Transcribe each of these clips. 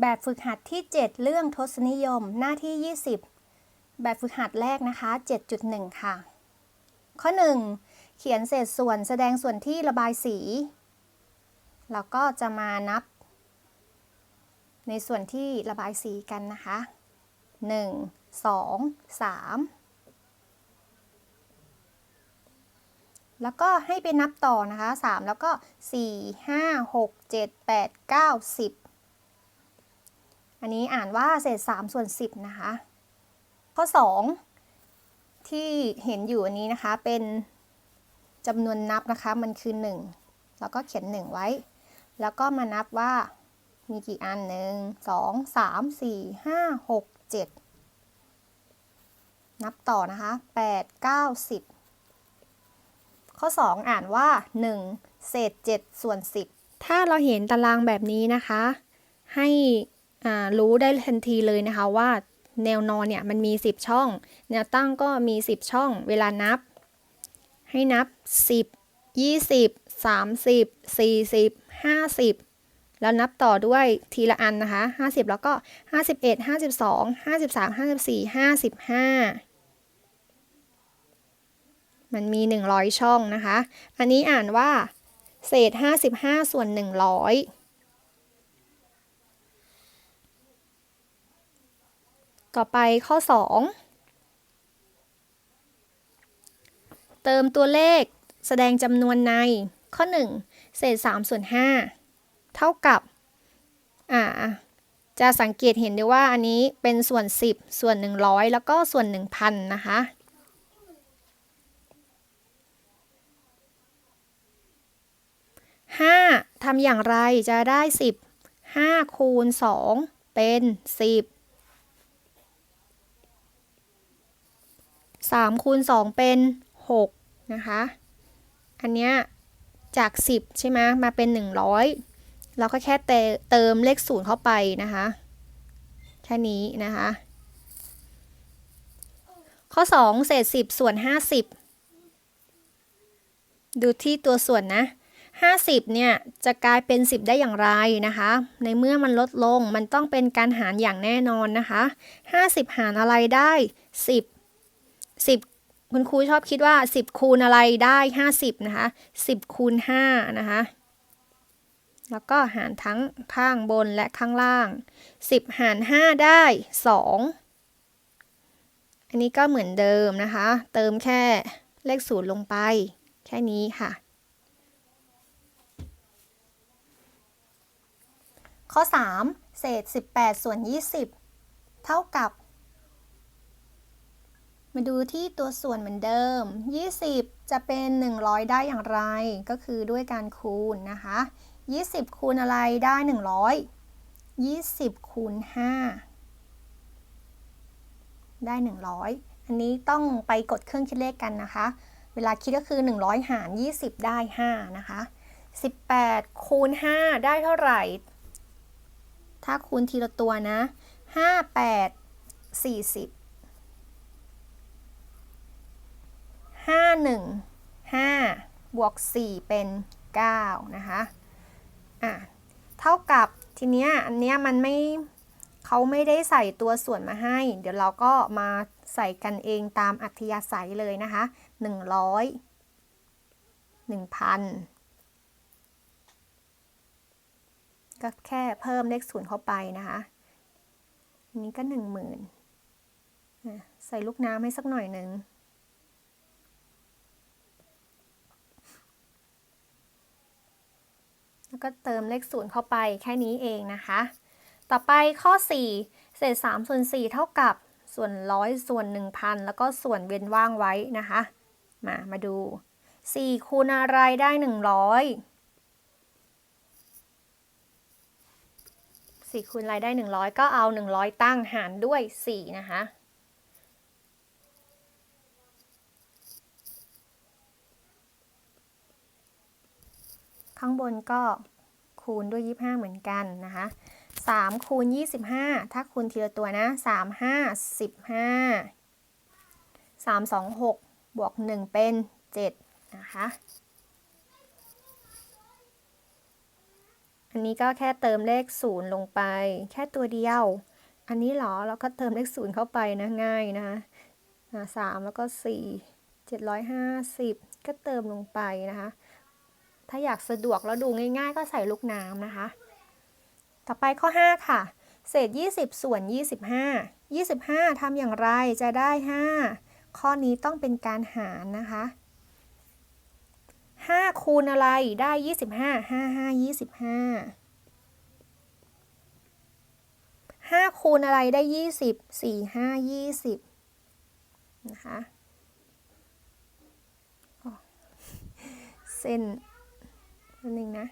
แบบฝึกหัดที่ 7 เรื่องทศนิยมหน้าที่ 20 แบบฝึกหัดแรกนะคะ 7.1 ค่ะ ข้อ 1 เขียนเศษส่วนแสดงส่วนที่ระบายสี แล้วก็จะมานับ ในส่วนที่ระบายสีกันนะคะ 1 2 3 แล้วก็ให้ไปนับต่อนะคะ 3 แล้วก็ 4 5 6 7 8 9 10 อันนี้อ่านว่าเศษ3ส่วน10 นะคะ ข้อ 2 ที่เห็นอยู่อันนี้นะคะเป็นจำนวนนับนะคะมันคือ 1 แล้วก็เขียน 1 ไว้ แล้วก็มานับว่ามีกี่อัน 1 2 3 4 5 6 7 นับต่อนะคะ 8 9 10 ข้อ 2 อ่านว่า 1 เศษ 7 ส่วน 10 ถ้าเราเห็นตารางแบบนี้นะคะ ให้ รู้ได้ทันทีเลยนะคะว่าแนวนอนเนี่ยมันมี 10 ช่อง แนวตั้งก็มี 10 ช่อง เวลานับ ให้นับ 10 20 30 40 50 แล้วนับต่อด้วยทีละอันนะคะ 50 แล้วก็ 51 52 53 54 55 มันมี 100 ช่องนะคะ อันนี้อ่านว่า เศษ 55 ส่วน 100 ต่อไปข้อ 2 เติมตัวเลขแสดงจำนวนในข้อ 1 เศษ3ส่วน5เท่ากับ อ่า จะสังเกตเห็นได้ว่าอันนี้เป็นส่วน 10 ส่วน 100 แล้วก็ส่วน 1,000 นะคะห้าทำอย่างไรจะได้สิบห้าคูณสองเป็นสิบ สามคูณสองเป็นหกนะคะ อันเนี้ยจากสิบใช่ไหมมาเป็นหนึ่งร้อยเราก็แค่เติมเลขศูนย์เข้าไปนะคะ แค่นี้นะคะ ข้อ 2 เศษ 10 ส่วน 50 ดูที่ตัวส่วนนะ 50 เนี่ย จะกลายเป็น 10 ได้อย่างไรนะคะ ในเมื่อมันลดลงมันต้องเป็นการหารอย่างแน่นอนนะคะ 50 หารอะไรได้ 10 10 คุณครูชอบคิดว่า 10 คูณอะไรได้ 50 นะคะ 10 คูณ 5 นะคะ แล้วก็หารทั้งข้างบนและข้างล่าง 10 หาร 5 ได้ 2 อันนี้ก็เหมือนเดิมนะคะ เติมแค่เลขศูนย์ลงไป แค่นี้ค่ะ ข้อ 3 เศษ 18 ส่วน 20 เท่ากับ มาดูที่ตัวส่วนเหมือนเดิม 20 จะเป็น 100 ได้อย่างไร ก็คือด้วยการคูณนะคะ 20 คูณอะไรได้ 100 20 คูณ 5 ได้ 100 อันนี้ต้องไปกดเครื่องคิดเลขกันนะคะ เวลาคิดก็คือ 100 หาร 20 ได้ 5 นะคะ 18 คูณ 5 ได้เท่าไหร่ ถ้าคูณทีละตัวนะห้า แปดสี่สิบห้าหนึ่งห้าบวกสี่เป็นเก้านะคะ อะ เท่ากับทีเนี้ยอันเนี้ยมันไม่เขาไม่ได้ใส่ตัวส่วนมาให้ เดี๋ยวเราก็มาใส่กันเองตามอัธยาศัยเลยนะคะหนึ่งร้อยหนึ่งพันก็แค่เพิ่มเลขศูนย์เข้าไปนะคะนนี้ก็หนึ่งหมื่นใส่ลูกน้ำให้สักหน่อยหนึ่ง แล้วก็เติมเลขศูนย์เข้าไปแค่นี้เองนะคะ ต่อไปข้อ 4 เศษ3ส่วน4เท่ากับส่วนร้อยส่วน 1,000 แล้วก็ส่วนเว้นว่างไว้นะคะ มา มาดู 4 คูณอะไรได้ 100 4คูณรายได้ 100 ก็เอา 100 ตั้งหารด้วย 4 นะคะ ข้างบนก็คูณด้วย 25 เหมือนกันนะคะ3คูณ25 ถ้าคูณทีละตัวนะ 3 5 15 3 2 6 บวก 1 เป็น 7 นะคะ อันนี้ก็แค่เติมเลขศูนย์ลงไป แค่ตัวเดียว อันนี้เหรอ เราก็เติมเลขศูนย์เข้าไปนะ ง่ายนะคะสามแล้วก็สี่เจ็ดร้อยห้าสิบก็เติมลงไปนะคะ ถ้าอยากสะดวกแล้วดูง่าย ๆ ก็ใส่ลูกน้ำนะคะ ต่อไปข้อ 5 ค่ะ เศษ 20 ส่วน 25 25ทำอย่างไรจะได้ 5 ข้อนี้ต้องเป็นการหารนะคะ 5 คูณอะไรได้ 25 5 5 25 5 คูณอะไรได้ 20 4 5 20 นะคะ เส้นันิดนึงนะ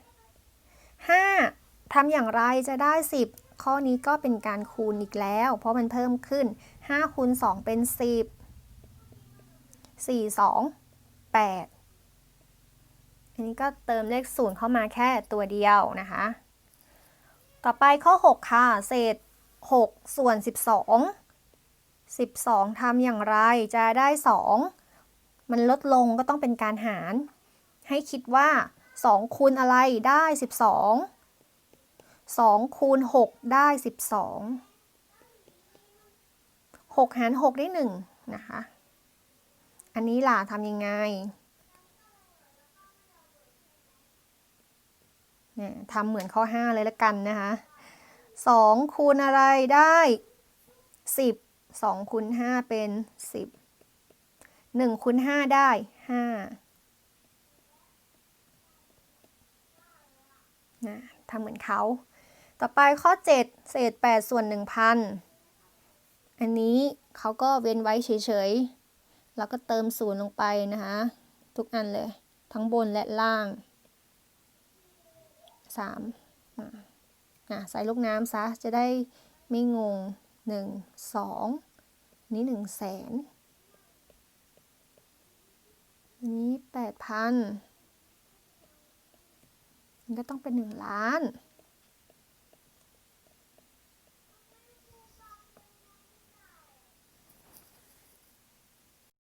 5ทำอย่างไรจะได้ 10 ข้อนี้ก็เป็นการคูณอีกแล้ว เพราะมันเพิ่มขึ้น 5 คูณ 2 เป็น 10 4 2 8 อันนี้ก็เติมเลขศูนย์เข้ามาแค่ตัวเดียวนะคะ ต่อไปข้อ 6 ค่ะ เศษ 6 ส่วน 12 12ทำอย่างไรจะได้ 2 มันลดลงก็ต้องเป็นการหาร ให้คิดว่า 2 คูณอะไรได้ 12 2 คูณ 6 ได้ 12 6 หาร 6 ได้ 1 นะคะ อันนี้ล่ะทำยังไงเนี่ยทำเหมือนข้อ 5 เลยละกันนะคะ2คูณอะไรได้ 10 2คูณ5เป็น 10 1คูณ5ได้ 5 นะทำเหมือนเขา ต่อไปข้อ 7 เศษ 8 ส่วน 1,000 อันนี้เขาก็เว้นไว้เฉยๆ แล้วก็เติมศูนย์ลงไปนะคะ ทุกอันเลย ทั้งบนและล่าง 3อะใส่ลูกน้ำซะ จะได้ไม่งง 1 2 นี้1แสนอันนี้ 8,000มัน ก็ต้องเป็น 1 ล้าน